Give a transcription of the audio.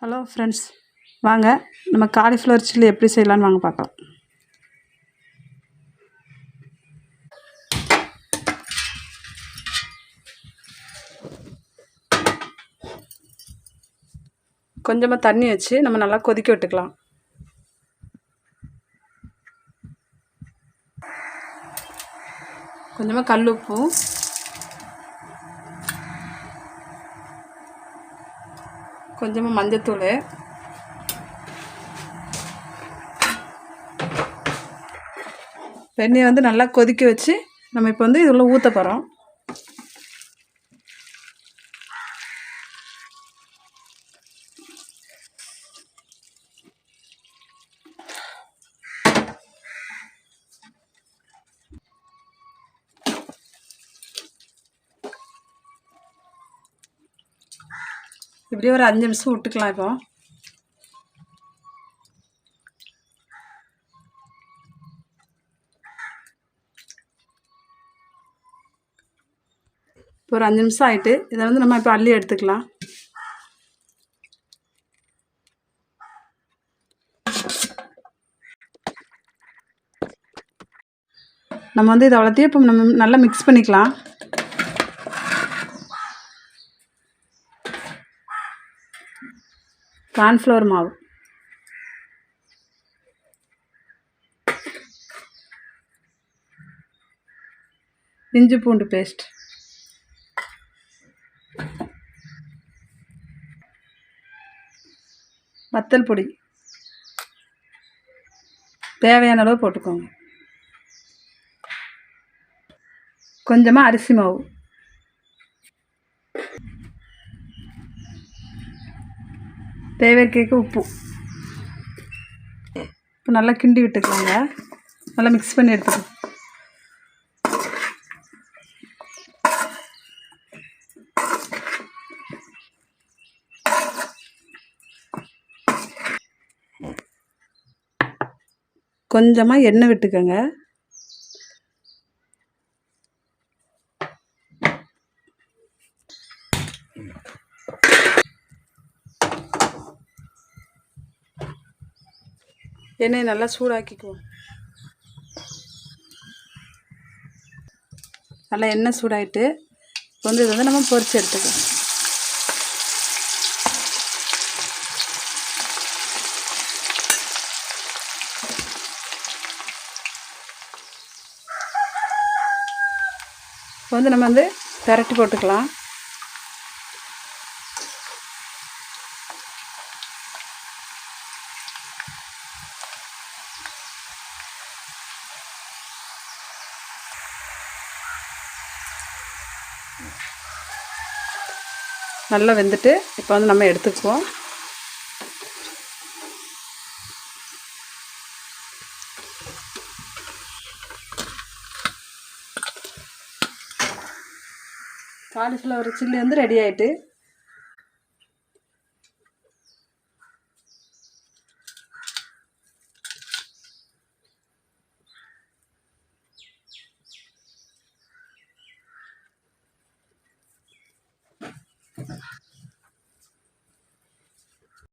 Hello friends வாங்க நம்ம cauliflower chilli எப்படி செய்யலான்னு வாங்க பார்க்கலாம். கொஞ்சமாக தண்ணி வச்சு நம்ம நல்லா கொதிக்க விட்டுக்கலாம். கொஞ்சமாக கல் உப்பும் கொஞ்சமாக மஞ்சத்தூள். வெண்ணெயை வந்து நல்லா கொதிக்க வச்சு நம்ம இப்போ வந்து இதில் ஊற்ற போகிறோம் இப்படியே ஒரு அஞ்சு நிமிஷம் விட்டுக்கலாம் இப்போ. இப்போ ஒரு அஞ்சு நிமிஷம் ஆகிட்டு இதை வந்து நம்ம இப்போ அள்ளி எடுத்துக்கலாம். நம்ம வந்து இதை அவ்வளோத்தையும் இப்போ நம்ம நல்லா மிக்ஸ் பண்ணிக்கலாம். கார்ன்ஃப்ளவர் மாவு இஞ்சி பூண்டு பேஸ்ட் வத்தல் பொடி தேவையான அளவு போட்டுக்கோங்க கொஞ்சமாக அரிசி மாவு தேவைக்கேக்க உப்பு. இப்போ நல்லா கிண்டி விட்டுக்கலாங்க நல்லா மிக்ஸ் பண்ணி எடுத்துக்கலாம் கொஞ்சமாக எண்ணெய் விட்டுக்கோங்க. எண்ணெயை நல்லா சூடாக்கிக்குவோம் நல்லா எண்ணெய் சூடாகிட்டு வந்து இதை வந்து நம்ம பொரிச்சு எடுத்துக்கலாம். வந்து நம்ம வந்து பெரட்டி போட்டுக்கலாம். நல்லா வெந்துட்டு இப்போ வந்து நம்ம எடுத்துக்குவோம். காலிஃப்ளவர் சில்லி வந்து ரெடி ஆகிட்டு